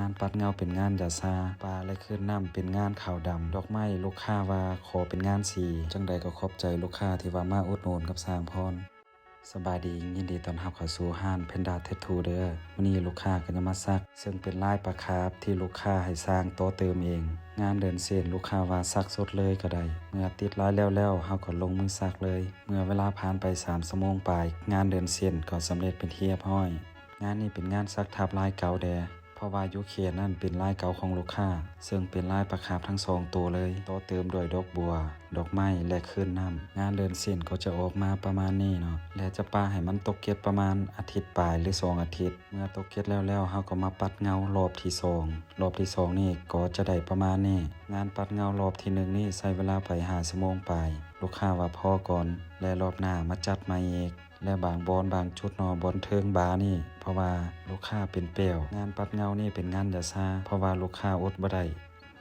งานปัดเงาเป็นงานยาซาปลาและขึ้นน้ำเป็นงานขาวดำดอกไม้ลูกค้าว่าขอเป็นงานสีจังใดก็ขอบใจลูกค้าที่ว่ามาอุดหนุนกับสร้างพรสบายดียินดีต้อนรับเข้าสู่ห้านเพนดาเททูเด้อวันนี้ลูกค้าก็จะมาซัก ซึ่งเป็นลายปลาคาร์ฟที่ลูกค้าให้สร้างโต๊ะเติมเอง งานเดินเส้นลูกค้าว่าซักสดเลยก็ได้เมื่อติดลายแล้วๆเฮาก็ลงมือซักเลย เมื่อเวลาผ่านไป3ชั่วโมงปลายงานเดินเส้นก็สำเร็จเป็นที่เรียบร้อย งานนี้เป็นงานซักทับลายเก่าแด เพราะว่ายุเคนั่นเป็นลายเก่าของลูกค้า ซึ่งเป็นลายประคาบทั้งสองตัวเลยต่อเติมด้วยดอกบัว ดอกไม้และขึ้นน้ำงานเดินเส้นก็จะออกมาประมาณนี้เนาะและจะปาให้มันตกเก็ดประมาณอาทิตย์ปลายหรือสองอาทิตย์ เมื่อตกเก็ดแล้วแล้วเฮาก็มาปัดเงารอบที่สองรอบที่สองนี่ก็จะได้ประมาณนี้งานปัดเงารอบที่หนึ่งนี่ใช้เวลาไปหาชั่วโมงปลูกค้าว่าพอก่อน และรอบหน้ามาจัดใหม่อีกและบางบอนบางชุดนอบอนเทิงบานี่ เพราะว่าลูกค้าเป็นเปรี้ยวงานปัดเงานี่เป็นงานยาซาเพราะว่าลูกค้าอดบ่ได้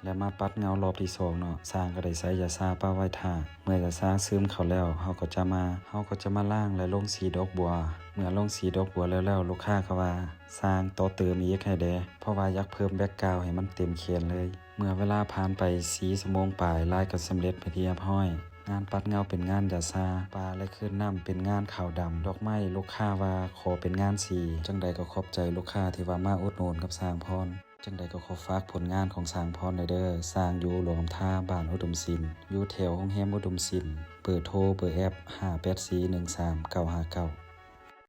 และมาปัดเงารอบที่สองเนาะสร้างก็ได้ใช้ยาซาป้าไว้ท่าเมื่อยาซาซึมเข้าแล้วเฮาก็จะมาเฮาก็จะมาล้างและลงสีดอกบัว เมื่อลงสีดอกบัวแล้วแล้วลูกค้าก็ว่า สร้างต่อเติมอีกให้แดเพราะว่าอยากเพิ่มแบ็กกราวให้มันเต็มเขียนเลย เมื่อเวลาผ่านไป4ชั่วโมงปลายลายก็สำเร็จไปที่เรียบร้อย งานปัดเงาเป็นงานยาซาปลาและขึ้นน้ำเป็นงานขาวดำดอกไม้ลูกค้าว่าขอเป็นงานสีจังใดก็ขอบใจลูกค้าที่ว่ามาอุดหนุนกับสร้างพรจังใดก็ขอฝากผลงานของสร้างพรในเด้อสร้างอยู่หลวงท่าบ้านอุดมศิลป์อยู่แถวห้องแฮมอุดมศิลป์เปิดโทรเบอร์แอป58413 959